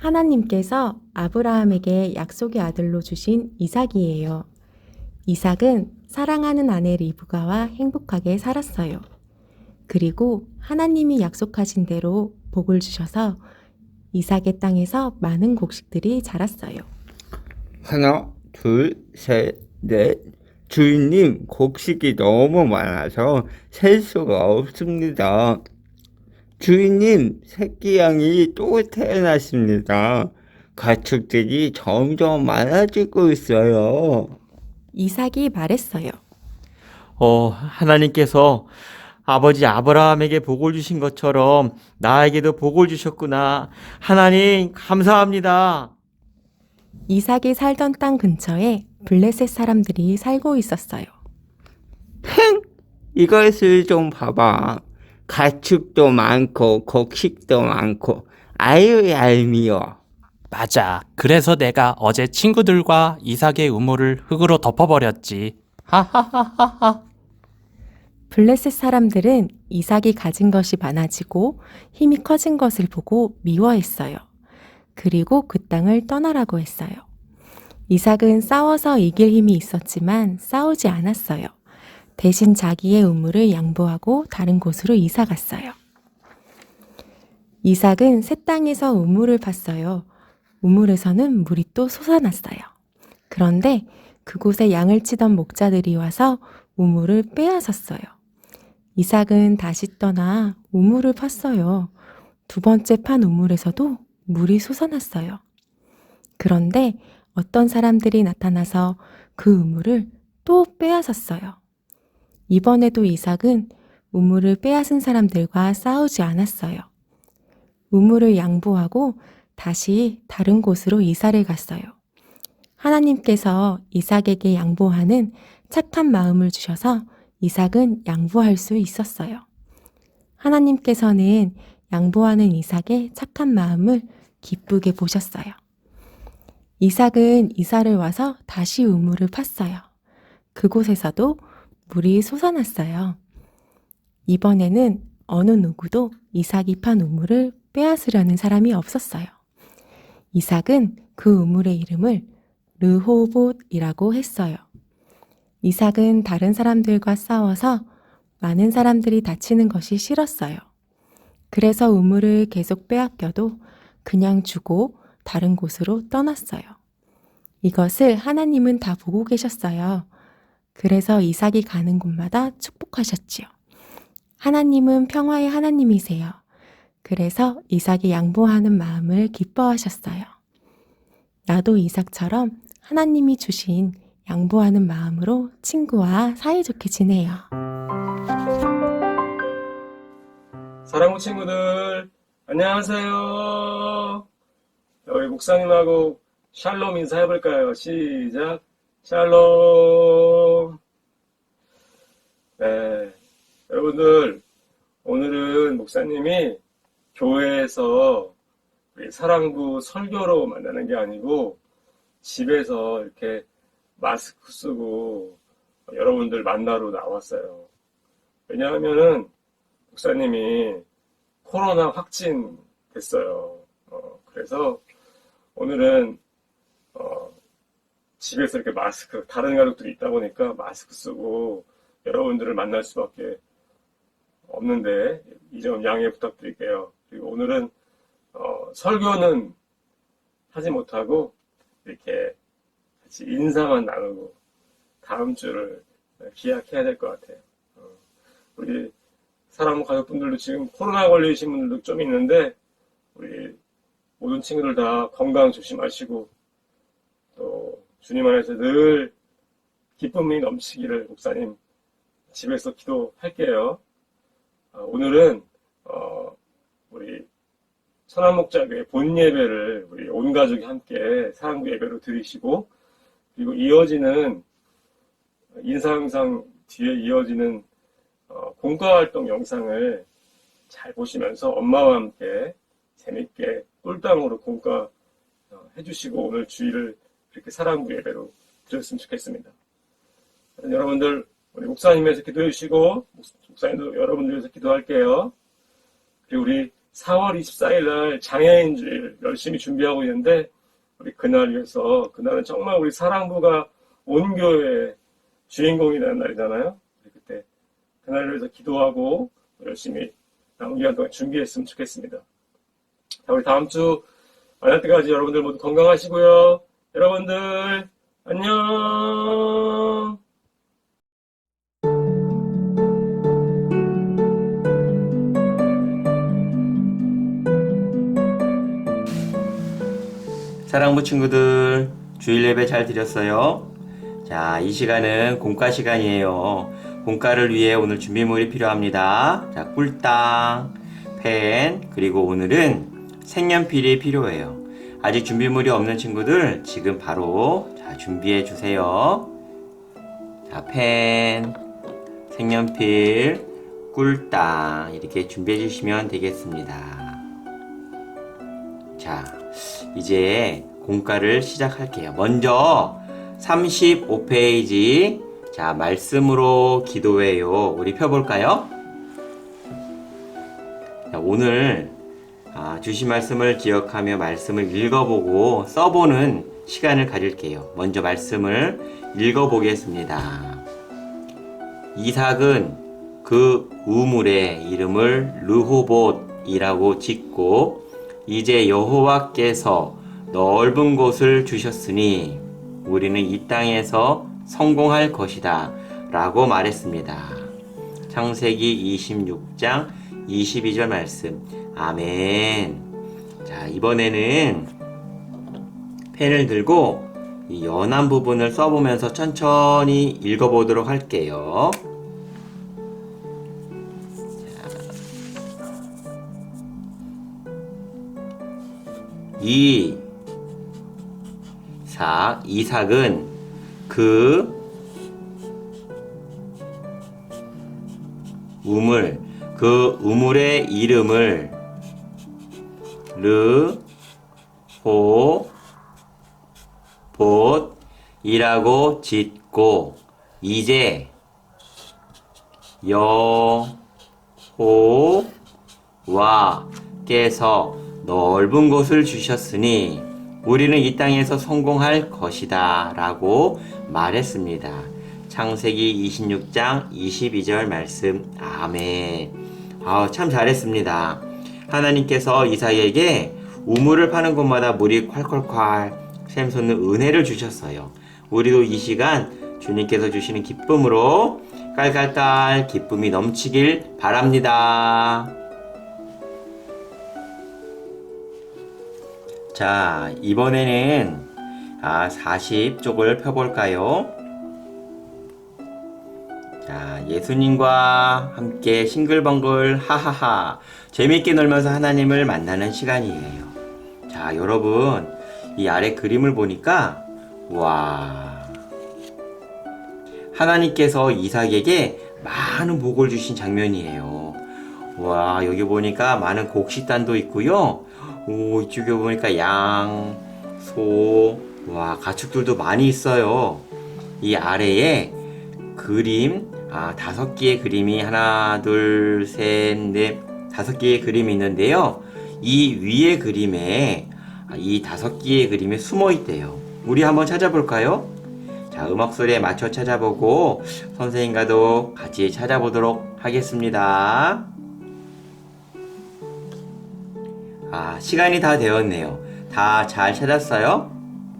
하나님께서 아브라함에게 약속의 아들로 주신 이삭이에요. 이삭은 사랑하는 아내 리브가와 행복하게 살았어요. 그리고 하나님이 약속하신 대로 복을 주셔서 이삭의 땅에서 많은 곡식들이 자랐어요. 하나, 둘, 셋, 넷. 주인님, 곡식이 너무 많아서 셀 수가 없습니다. 주인님, 새끼 양이 또 태어났습니다. 가축들이 점점 많아지고 있어요. 이삭이 말했어요. 어, 하나님께서 아버지 아브라함에게 복을 주신 것처럼 나에게도 복을 주셨구나. 하나님, 감사합니다. 이삭이 살던 땅 근처에 블레셋 사람들이 살고 있었어요. 이것을 좀 봐봐. 가축도 많고, 곡식도 많고, 아유, 얄미워. 맞아. 그래서 내가 어제 친구들과 이삭의 우물을 흙으로 덮어버렸지. 하하하하하. 블레셋 사람들은 이삭이 가진 것이 많아지고 힘이 커진 것을 보고 미워했어요. 그리고 그 땅을 떠나라고 했어요. 이삭은 싸워서 이길 힘이 있었지만 싸우지 않았어요. 대신 자기의 우물을 양보하고 다른 곳으로 이사 갔어요. 이삭은 새 땅에서 우물을 팠어요. 우물에서는 물이 또 솟아났어요. 그런데 그곳에 양을 치던 목자들이 와서 우물을 빼앗았어요. 이삭은 다시 떠나 우물을 팠어요. 두 번째 판 우물에서도 물이 솟아났어요. 그런데 어떤 사람들이 나타나서 그 우물을 또 빼앗았어요. 이번에도 이삭은 우물을 빼앗은 사람들과 싸우지 않았어요. 우물을 양보하고 다시 다른 곳으로 이사를 갔어요. 하나님께서 이삭에게 양보하는 착한 마음을 주셔서 이삭은 양보할 수 있었어요. 하나님께서는 양보하는 이삭의 착한 마음을 기쁘게 보셨어요. 이삭은 이사를 와서 다시 우물을 팠어요. 그곳에서도 물이 솟아났어요. 이번에는 어느 누구도 이삭이 판 우물을 빼앗으려는 사람이 없었어요. 이삭은 그 우물의 이름을 르호봇이라고 했어요. 이삭은 다른 사람들과 싸워서 많은 사람들이 다치는 것이 싫었어요. 그래서 우물을 계속 빼앗겨도 그냥 주고 다른 곳으로 떠났어요. 이것을 하나님은 다 보고 계셨어요. 그래서 이삭이 가는 곳마다 축복하셨지요. 하나님은 평화의 하나님이세요. 그래서 이삭이 양보하는 마음을 기뻐하셨어요. 나도 이삭처럼 하나님이 주신 양보하는 마음으로 친구와 사이좋게 지내요. 사랑하는 친구들, 안녕하세요. 우리 목사님하고 샬롬 인사해볼까요? 시작. 샬롬. 네. 여러분들, 오늘은 목사님이 교회에서 사랑부 설교로 만나는 게 아니고 집에서 이렇게 마스크 쓰고 여러분들 만나러 나왔어요. 왜냐하면은 목사님이 코로나 확진 됐어요. 어, 그래서 오늘은 어, 집에서 이렇게 마스크 다른 가족들이 있다 보니까 마스크 쓰고 여러분들을 만날 수밖에 없는데 이 점 양해 부탁드릴게요. 그리고 오늘은 어, 설교는 하지 못하고 이렇게 같이 인사만 나누고 다음 주를 기약해야 될 것 같아요. 어, 우리 사람 가족분들도 지금 코로나 걸리신 분들도 좀 있는데 우리 모든 친구들 다 건강 조심하시고 또 주님 안에서 늘 기쁨이 넘치기를 목사님 집에서 기도할게요. 어, 오늘은 어, 우리 천안목자교회 본 예배를 우리 온 가족이 함께 사랑부 예배로 드리시고 그리고 이어지는 인사 영상 뒤에 이어지는 어, 공과 활동 영상을 잘 보시면서 엄마와 함께 재밌게 꿀당으로 공과 어, 해주시고 오늘 주일을 이렇게 사랑부 예배로 드렸으면 좋겠습니다. 여러분들 우리 목사님에서 기도해 주시고 목사님도 여러분들 위해서 기도할게요. 그리고 우리 4월 24일 날 장애인주일 열심히 준비하고 있는데 우리 그날 위해서 그날은 정말 우리 사랑부가 온 교회의 주인공이 되는 날이잖아요. 그때 그날을 위해서 기도하고 열심히 남은 기간 동안 준비했으면 좋겠습니다. 자, 우리 다음 주 만날 때까지 여러분들 모두 건강하시고요. 여러분들 안녕. 사랑부 친구들 주일 예배 잘 드렸어요? 자, 이 시간은 공과 시간이에요. 공과를 위해 오늘 준비물이 필요합니다. 자, 꿀당, 펜, 그리고 오늘은 색연필이 필요해요. 아직 준비물이 없는 친구들 지금 바로 자, 준비해 주세요. 자, 펜, 색연필, 꿀당 이렇게 준비해 주시면 되겠습니다. 자, 이제 공과를 시작할게요. 먼저 35페이지 자 말씀으로 기도해요. 우리 펴볼까요? 자, 오늘 아, 주신 말씀을 기억하며 말씀을 읽어보고 써보는 시간을 가질게요. 먼저 말씀을 읽어보겠습니다. 이삭은 그 우물의 이름을 르호봇이라고 짓고 이제 여호와께서 넓은 곳을 주셨으니 우리는 이 땅에서 성공할 것이다 라고 말했습니다. 창세기 26장 22절 말씀. 아멘. 자, 이번에는 펜을 들고 이 연한 부분을 써보면서 천천히 읽어보도록 할게요. 이 사, 이삭은 그 우물, 그 우물의 이름을 르, 호, 봇 이라고 짓고 이제 여, 호, 와 께서 넓은 곳을 주셨으니 우리는 이 땅에서 성공할 것이다 라고 말했습니다. 창세기 26장 22절 말씀 아멘 아우 참 잘했습니다. 하나님께서 이삭에게 우물을 파는 곳마다 물이 콸콸콸 샘솟는 은혜를 주셨어요. 우리도 이 시간 주님께서 주시는 기쁨으로 깔깔깔 기쁨이 넘치길 바랍니다. 자, 이번에는 아, 40쪽을 펴볼까요? 자, 예수님과 함께 싱글벙글 하하하 재밌게 놀면서 하나님을 만나는 시간이에요. 자, 여러분 이 아래 그림을 보니까 와 하나님께서 이삭에게 많은 복을 주신 장면이에요. 와 여기 보니까 많은 곡식단도 있고요. 오 이쪽에 보니까 양, 소, 와 가축들도 많이 있어요. 이 아래에 그림 아 다섯 개의 그림이 하나 둘 셋 넷 다섯 개의 그림이 있는데요. 이 위에 그림에 아, 이 다섯 개의 그림에 숨어 있대요. 우리 한번 찾아볼까요? 자, 음악 소리에 맞춰 찾아보고 선생님과도 같이 찾아보도록 하겠습니다. 아, 시간이 다 되었네요. 다 잘 찾았어요?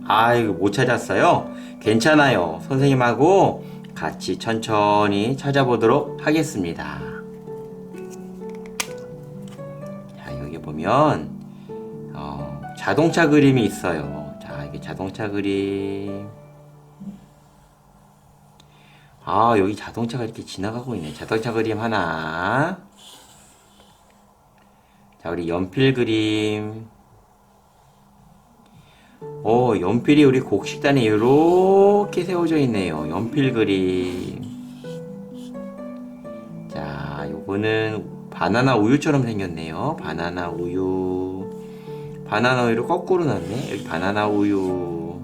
아이고, 못 찾았어요? 괜찮아요. 선생님하고 같이 천천히 찾아보도록 하겠습니다. 자, 여기 보면, 어, 자동차 그림이 있어요. 자, 이게 자동차 그림. 아, 여기 자동차가 이렇게 지나가고 있네. 자동차 그림 하나. 자, 우리 연필 그림. 오, 연필이 우리 곡식단에 이렇게 세워져 있네요. 연필 그림. 자, 요거는 바나나 우유처럼 생겼네요. 바나나 우유. 바나나 우유를 거꾸로 놨네. 여기 바나나 우유.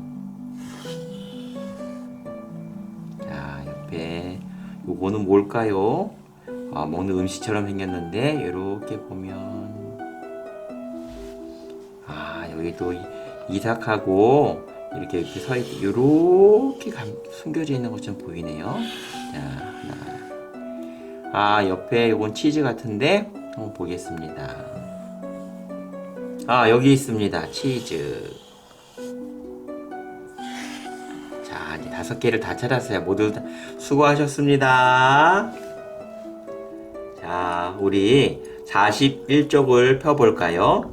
자, 옆에 요거는 뭘까요? 아, 먹는 음식처럼 생겼는데 이렇게 보면 여기 또 이- 이삭하고 이렇게 이렇게 서 있, 요렇게 감, 숨겨져 있는 것처럼 보이네요. 자, 하나. 아, 옆에 요건 치즈 같은데 한번 보겠습니다. 아, 여기 있습니다. 치즈. 자, 이제 다섯 개를 다 찾았어요. 모두 다 수고하셨습니다. 자, 우리 41쪽을 펴볼까요?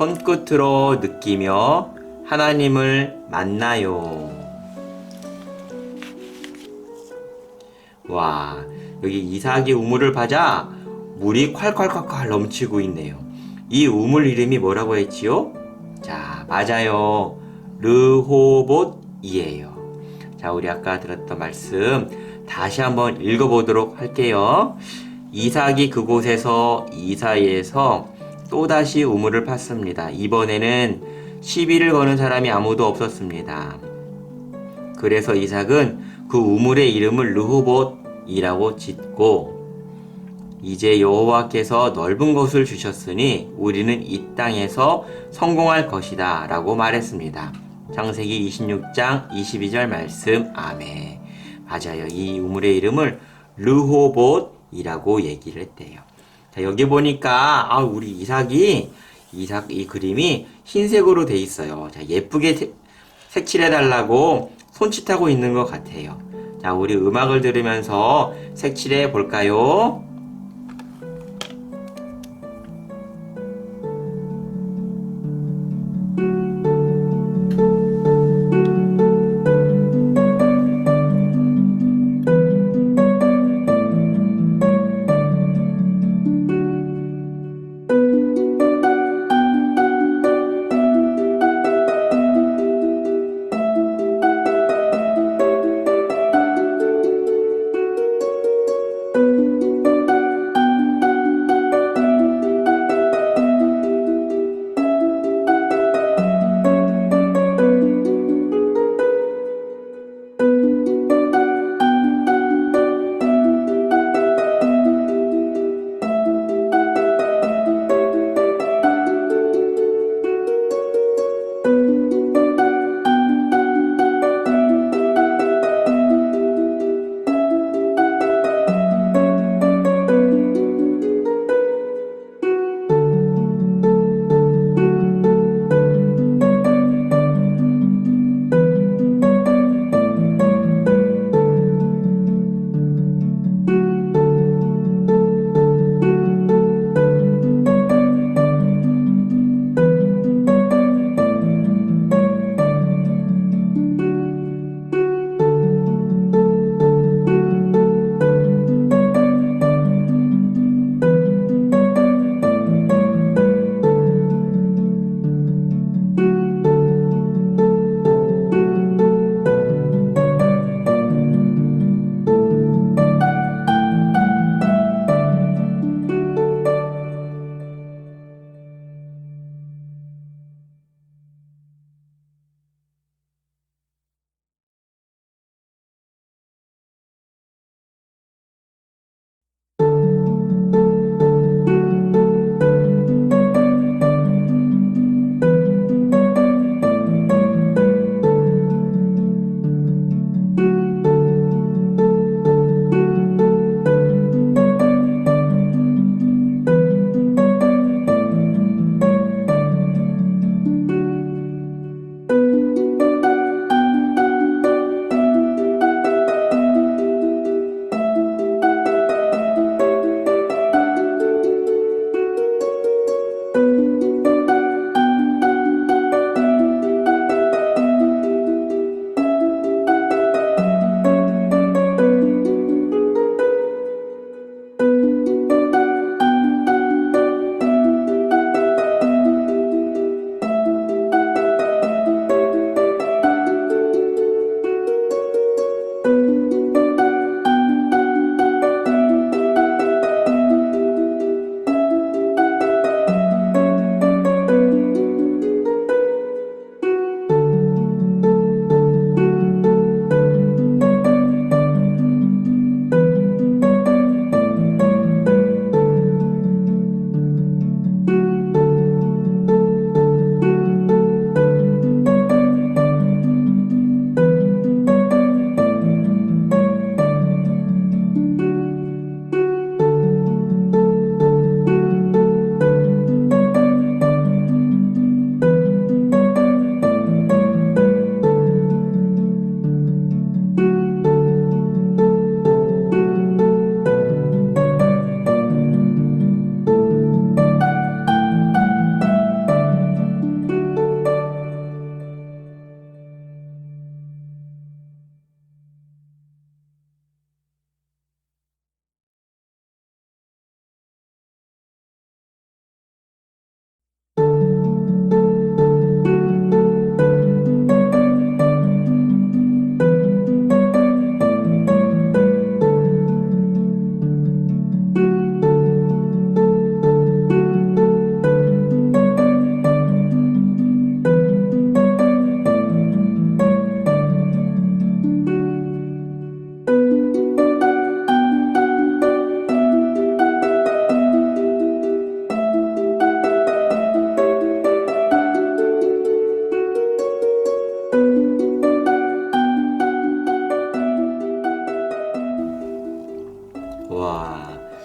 자, 손끝으로 느끼며 하나님을 만나요. 와, 여기 이삭이 우물을 파자 물이 콸콸콸콸 넘치고 있네요. 이 우물 이름이 뭐라고 했지요? 자, 맞아요. 르호봇이에요. 자, 우리 아까 들었던 말씀 다시 한번 읽어보도록 할게요. 이삭이 그곳에서 이사이에서 또다시 우물을 팠습니다. 이번에는 시비를 거는 사람이 아무도 없었습니다. 그래서 이삭은 그 우물의 이름을 르호봇이라고 짓고 이제 여호와께서 넓은 곳을 주셨으니 우리는 이 땅에서 성공할 것이다 라고 말했습니다. 창세기 26장 22절 말씀 아멘. 맞아요. 이 우물의 이름을 르호봇이라고 얘기를 했대요. 자, 여기 보니까 아, 우리 이삭이 이삭 이 그림이 흰색으로 돼 있어요. 자, 예쁘게 색- 색칠해 달라고 손짓하고 있는 것 같아요. 자, 우리 음악을 들으면서 색칠해 볼까요?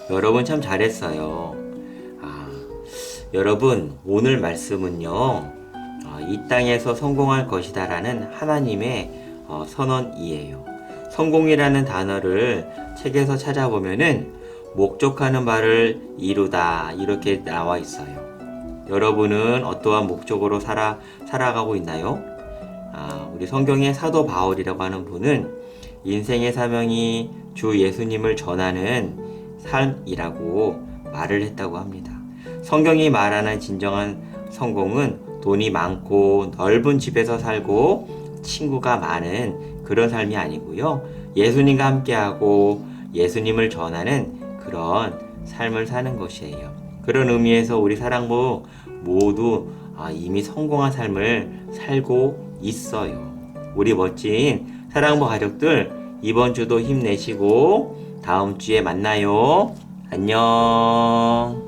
여러분 참 잘했어요. 아, 여러분, 오늘 말씀은요, 아, 이 땅에서 성공할 것이다라는 하나님의 어, 선언이에요. 성공이라는 단어를 책에서 찾아보면은 목적하는 바를 이루다 이렇게 나와 있어요. 여러분은 어떠한 목적으로 살아 살아가고 있나요? 아, 우리 성경의 사도 바울이라고 하는 분은 인생의 사명이 주 예수님을 전하는 삶이라고 말을 했다고 합니다. 성경이 말하는 진정한 성공은 돈이 많고 넓은 집에서 살고 친구가 많은 그런 삶이 아니고요. 예수님과 함께하고 예수님을 전하는 그런 삶을 사는 것이에요. 그런 의미에서 우리 사랑부 모두 아, 이미 성공한 삶을 살고 있어요. 우리 멋진 사랑부 가족들 이번 주도 힘내시고 다음 주에 만나요. 안녕.